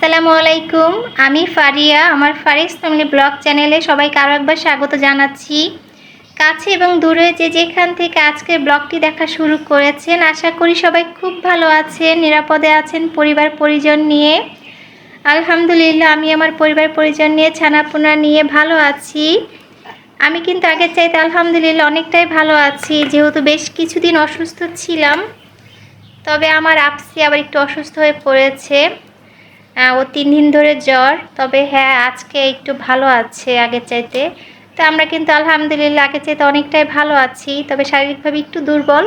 আসসালামু আলাইকুম। আমি ফারিয়া, আমার ফারিস ফ্যামিলি ব্লগ চ্যানেলে সবাইকে আরও একবার স্বাগত জানাচ্ছি। কাছে এবং দূরে যে যেখান থেকে আজকের ব্লগটি দেখা শুরু করেছেন, আশা করি সবাই খুব ভালো আছেন, নিরাপদে আছেন পরিবার পরিজন নিয়ে। আলহামদুলিল্লাহ, আমি আমার পরিবার পরিজন নিয়ে, ছানাপোনা নিয়ে ভালো আছি। আমি কিন্তু আগের চাইতে আলহামদুলিল্লাহ অনেকটাই ভালো আছি, যেহেতু বেশ কিছুদিন অসুস্থ ছিলাম। তবে আমার আপসি আবার একটু অসুস্থ হয়ে পড়েছে। ও তিন দিন ধরে জ্বর। তবে হ্যাঁ আজকে একটু ভালো আছে আগের চাইতে। তো আমরা কিন্তু আলহামদুলিল্লাহ আগের চাইতে অনেকটাই ভালো আছি, তবে শারীরিকভাবে একটু দুর্বল।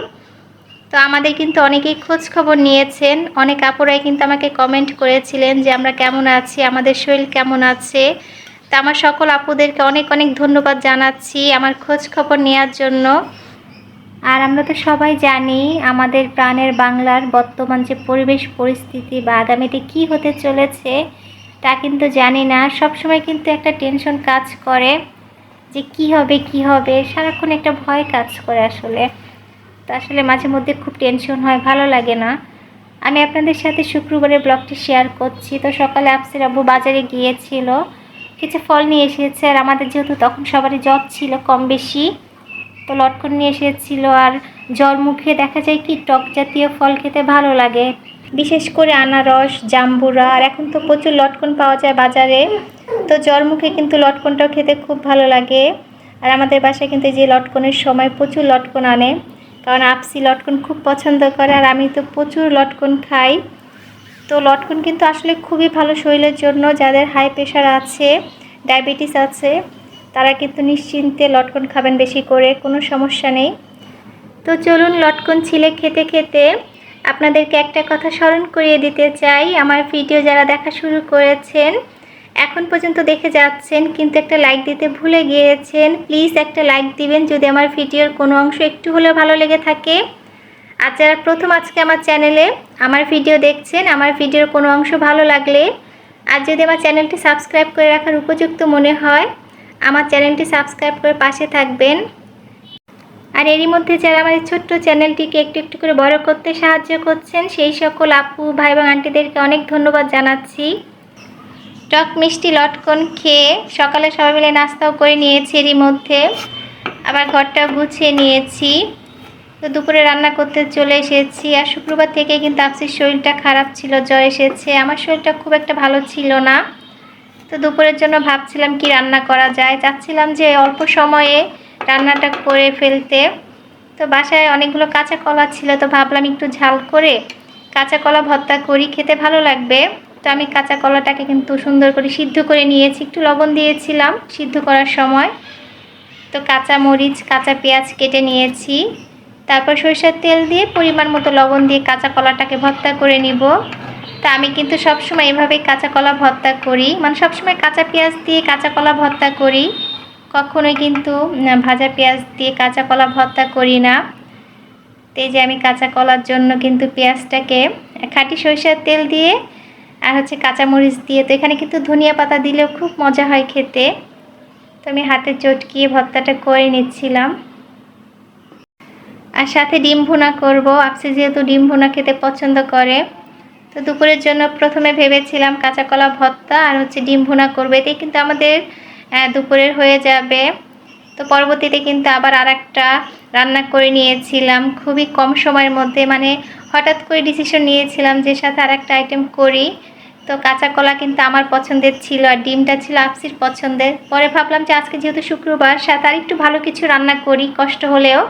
তো আমাদের কিন্তু অনেকেই খোঁজ খবর নিয়েছেন। অনেক আপুরাই কিন্তু আমাকে কমেন্ট করেছিলেন যে আমরা কেমন আছি, আমাদের শরীর কেমন আছে। তা আমার সকল আপুদেরকে অনেক অনেক ধন্যবাদ জানাচ্ছি আমার খোঁজ খবর নেওয়ার জন্য। আর আমরা তো সবাই জানি আমাদের প্রাণের বাংলার বর্তমান যে পরিবেশ পরিস্থিতি বা আগামীতে কি হতে চলেছে, তা কিন্তু জানি না। সবসময় কিন্তু একটা টেনশন কাজ করে যে কি হবে কি হবে। সারাক্ষণ একটা ভয় কাজ করে আসলে। তো আসলে মাঝে মধ্যে খুব টেনশন হয়, ভালো লাগে না। আমি আপনাদের সাথে শুক্রবারের ব্লগটি শেয়ার করছি। তো সকালে আফসির আব্বু বাজারে গিয়েছিল। কিছু ফল নিয়ে এসেছে আর আমাদের যেহেতু তখন সবারই জ্বর ছিল কম বেশি। তো লটকন নিয়ে এসেছিল আর জ্বর মুখে দেখা যায় কি, টক জাতীয় ফল খেতে ভালো লাগে। বিশেষ করে আনারস, জাম্বুরা আর এখন তো প্রচুর লটকন পাওয়া যায় বাজারে। তো জ্বর মুখে কিন্তু লটকনটাও খেতে খুব ভালো লাগে। আর আমাদের বাসায় কিন্তু যে লটকনের সময় প্রচুর লটকন আনে। কারণ আপসি লটকন খুব পছন্দ করে আর আমি তো প্রচুর লটকন খাই। তো লটকন কিন্তু আসলে খুবই ভালো শরীরের জন্য, যাদের হাই প্রেশার আছে, ডায়াবেটিস আছে তারা কিন্তু নিশ্চিন্তে লটকন খাবেন বেশি করে, কোনো সমস্যা নেই। তো চলুন লটকন ছিলে খেতে খেতে আপনাদেরকে একটা কথা স্মরণ করিয়ে দিতে চাই। আমার ভিডিও যারা দেখা শুরু করেছেন, এখন পর্যন্ত দেখে যাচ্ছেন, কিন্তু একটা লাইক দিতে ভুলে গিয়েছেন প্লিজ একটা লাইক দিবেন যদি আমার ভিডিওর কোনো অংশ একটু হলেও ভালো লেগে থাকে। আর যারা প্রথম আজকে আমার চ্যানেলে আমার ভিডিও দেখছেন, আমার ভিডিওর কোনো অংশ ভালো লাগলে, আর যদি আমার চ্যানেলটি সাবস্ক্রাইব করে রাখার উপযুক্ত মনে হয় আমার চ্যানেলটি সাবস্ক্রাইব করে পাশে থাকবেন। আর এরই মধ্যে যারা আমার এই ছোট্ট চ্যানেলটিকে একটু একটু করে বড় করতে সাহায্য করছেন, সেই সকল আপু, ভাই এবং আন্টিদেরকে অনেক ধন্যবাদ জানাচ্ছি। টক মিষ্টি লটকন খেয়ে সকালে সবাই মিলে নাস্তাও করে নিয়েছি এরই মধ্যে। আবার ঘরটা গুছিয়ে নিয়েছি। তো দুপুরে রান্না করতে চলে এসেছি আর শুক্রবার থেকে কিন্তু আপসির শরীরটা খারাপ ছিল, জ্বর এসেছে। আমার শরীরটা খুব একটা ভালো ছিল না। তো দুপুরের জন্য ভাবছিলাম কি রান্না করা যায়। চাচ্ছিলাম যে অল্প সময়ে রান্নাটা করে ফেলতে। তো বাসায় অনেকগুলো কাঁচা কলা ছিল, তো ভাবলাম একটু ঝাল করে কাঁচা কলা ভর্তা করি, খেতে ভালো লাগবে। তো আমি কাঁচা কলাটাকে কিন্তু সুন্দর করে সিদ্ধ করে নিয়েছি, একটু লবণ দিয়েছিলাম সিদ্ধ করার সময়। তো কাঁচা মরিচ, কাঁচা পেঁয়াজ কেটে নিয়েছি। তারপর সরিষার তেল দিয়ে পরিমাণ মতো লবণ দিয়ে কাঁচা কলাটাকে ভর্তা করে নিব। তা আমি কিন্তু সবসময় এভাবেই কাঁচা কলা ভর্তা করি। মানে সবসময় কাঁচা পেঁয়াজ দিয়ে কাঁচা কলা ভর্তা করি। কখনোই কিন্তু ভাজা পেঁয়াজ দিয়ে কাঁচা কলা ভর্তা করি না। তো এই যে আমি কাঁচা কলার জন্য কিন্তু পেঁয়াজটাকে খাঁটি সরিষার তেল দিয়ে আর হচ্ছে কাঁচামরিচ দিয়ে, তো এখানে কিন্তু ধনিয়া পাতা দিলেও খুব মজা হয় খেতে। তো আমি হাতে চটকিয়ে ভর্তাটা করে নিচ্ছিলাম। আর সাথে ডিম ভুনা করব। আপসি যেহেতু ডিম ভুনা খেতে পছন্দ করে তো দুপুরের জন্য প্রথমে ভেবেছিলাম কাঁচা কলা ভর্তা আর হচ্ছে ডিম ভুনা করবে। এতেই কিন্তু আমাদের দুপুরের হয়ে যাবে। তো পরবর্তীতে কিন্তু আবার আর একটা রান্না করে নিয়েছিলাম খুবই কম সময়ের মধ্যে। মানে হঠাৎ করে ডিসিশন নিয়েছিলাম যে সাথে আর একটা আইটেম করি। তো কাঁচা কলা কিন্তু আমার পছন্দের ছিল আর ডিমটা ছিল আপসির পছন্দের। পরে ভাবলাম যে আজকে যেহেতু শুক্রবার, সাথে আর একটু ভালো কিছু রান্না করি, কষ্ট হলেও।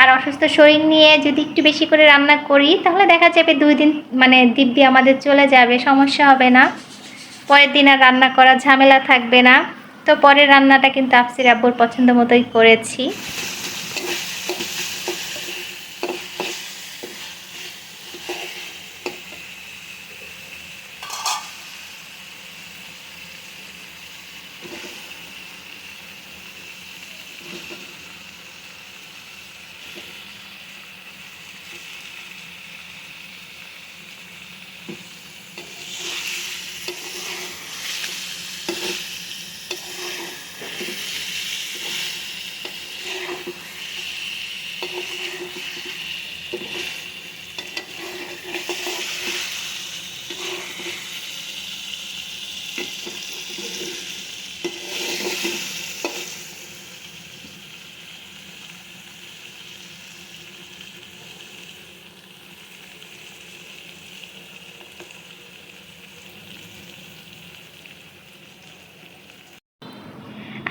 আর অসুস্থ শরীর নিয়ে যদি একটু বেশি করে রান্না করি, তাহলে দেখা যাবে দুই দিন মানে দিব্যি আমাদের চলে যাবে, সমস্যা হবে না। পরের দিন আর রান্না করা ঝামেলা থাকবে না। তো পরের রান্নাটা কিন্তু আফসির আব্বুর পছন্দ মতোই করেছি।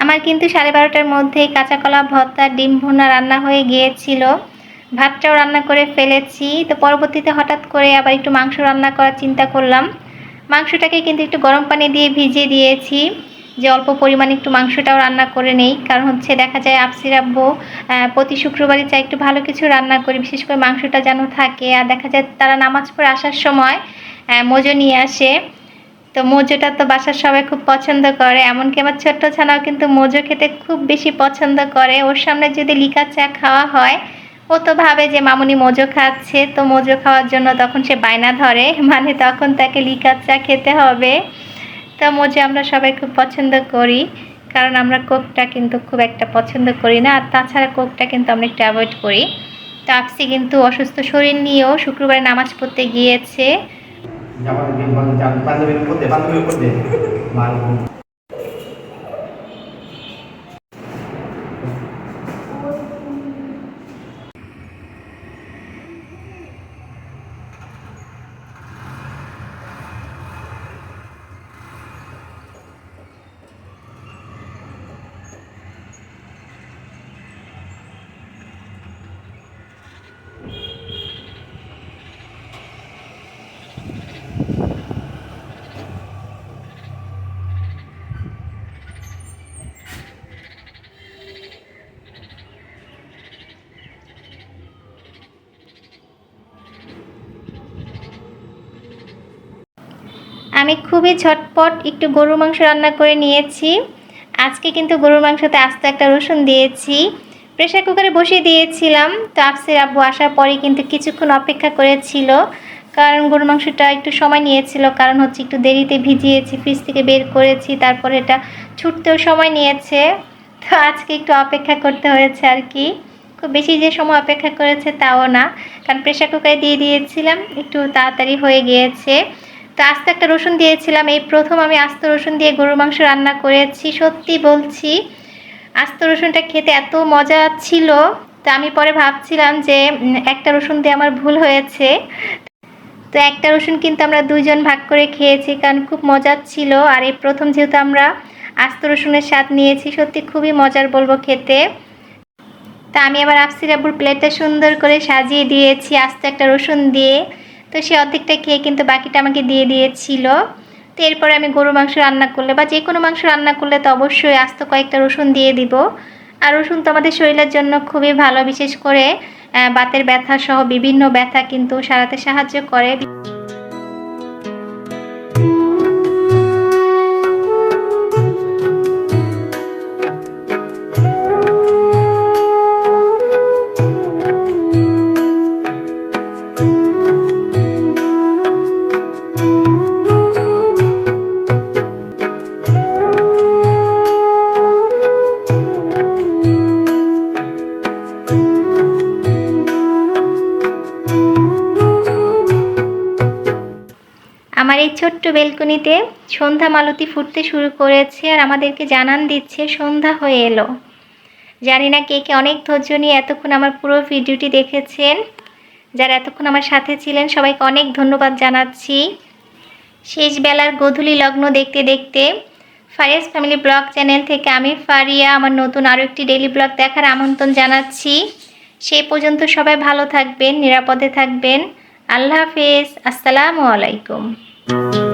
আমার কিন্তু সাড়ে বারোটার মধ্যেই কাঁচা কলা ভর্তা, ডিম ভুনা রান্না হয়ে গিয়েছিল। ভাতটাও রান্না করে ফেলেছি। তো পরবর্তীতে হঠাৎ করে আবার একটু মাংস রান্না করার চিন্তা করলাম। মাংসটাকে কিন্তু একটু গরম পানি দিয়ে ভিজিয়ে দিয়েছি। যে অল্প পরিমাণে একটু মাংসটাও রান্না করে নেই। কারণ হচ্ছে দেখা যায় আপসির আব্বু প্রতি শুক্রবারই চাই একটু ভালো কিছু রান্না করি, বিশেষ করে মাংসটা যেন থাকে। আর দেখা যায় তারা নামাজ পড়ে আসার সময় মোজো নিয়ে আসে। তো মোজোটা তো বাসার সবাই খুব পছন্দ করে। এমনকি আমার ছোট্ট ছানাও কিন্তু মোজো খেতে খুব বেশি পছন্দ করে। ওর সামনে যদি লিকা চা খাওয়া হয় ও তো ভাবে যে মামুনি মোজো খাচ্ছে, তো মোজো খাওয়ার জন্য তখন সে বায়না ধরে মানে তখন তাকে লিকা চা খেতে হবে। তো মোজো আমরা সবাই খুব পছন্দ করি, কারণ আমরা কোকটা কিন্তু খুব একটা পছন্দ করি না, আর তাছাড়া কোকটা কিন্তু আমরা একটু অ্যাভয়েড করি। তো আপসি কিন্তু অসুস্থ শরীর নিয়েও শুক্রবারে নামাজ পড়তে গিয়েছে। আমি খুবই ঝটপট একটু গরুর মাংস রান্না করে নিয়েছি। আজকে কিন্তু গরুর মাংসতে আস্ত একটা রসুন দিয়েছি। প্রেশার কুকারে বসিয়ে দিয়েছিলাম। তো আফসির আব্বু আসার পরে কিন্তু কিছুক্ষণ অপেক্ষা করেছিল। কারণ গরুর মাংসটা একটু সময় নিয়েছিল। কারণ হচ্ছে একটু দেরিতে ভিজিয়েছি, ফ্রিজ থেকে বের করেছি। তারপরে এটা ছুটতেও সময় নিয়েছে। তো আজকে একটু অপেক্ষা করতে হয়েছে আর কি। খুব বেশি যে সময় অপেক্ষা করেছে তাও না। কারণ প্রেশার কুকারে দিয়ে দিয়েছিলাম। একটু তাড়াতাড়ি হয়ে গিয়েছে। তো আস্তে একটা রসুন দিয়েছিলাম। এই প্রথম আমি আস্ত রসুন দিয়ে গরুর মাংস রান্না করেছি, সত্যি বলছি। আস্ত রসুনটা খেতে এত মজা ছিল, তো আমি পরে ভাবছিলাম যে একটা রসুন দিয়ে আমার ভুল হয়েছে। তো একটা রসুন কিন্তু আমরা দুইজন ভাগ করে খেয়েছি, কারণ খুব মজার ছিল। আর এই প্রথম যেহেতু আমরা আস্ত রসুনের স্বাদ নিয়েছি, সত্যি খুবই মজার বলব খেতে। তা আমি আবার আফসির আব্বুর প্লেটটা সুন্দর করে সাজিয়ে দিয়েছি আস্ত একটা রসুন দিয়ে। তো সে অর্ধেকটা খেয়ে কিন্তু বাকিটা আমাকে দিয়ে দিয়েছিল। তো এরপরে আমি গরু মাংস রান্না করলে বা যে কোনো মাংস রান্না করলে তো অবশ্যই আস্ত কয়েকটা রসুন দিয়ে দিব। আর রসুন তো আমাদের শরীরের জন্য খুবই ভালো, বিশেষ করে বাতের ব্যথা সহ বিভিন্ন ব্যথা কিন্তু সারাতে সাহায্য করে। আমার এই ছোট্ট বেলকনিতে সন্ধ্যা মালতি ফুটতে শুরু করেছে আর আমাদেরকে জানান দিচ্ছে সন্ধ্যা হয়ে এলো। জানি না কে কে অনেক ধৈর্য নিয়ে এতক্ষণ আমার পুরো ভিডিওটি দেখেছেন। যারা এতক্ষণ আমার সাথে ছিলেন, সবাইকে অনেক ধন্যবাদ জানাচ্ছি। শেষ বেলার গধূলি লগ্ন দেখতে দেখতে ফারিয়াস ফ্যামিলি ব্লগ চ্যানেল থেকে আমি ফারিয়া, আমার নতুন আরও একটি ডেইলি ব্লগ দেখার আমন্ত্রণ জানাচ্ছি। সেই পর্যন্ত সবাই ভালো থাকবেন, নিরাপদে থাকবেন। আল্লাহ হাফেজ, আসসালামু আলাইকুম। Thank you.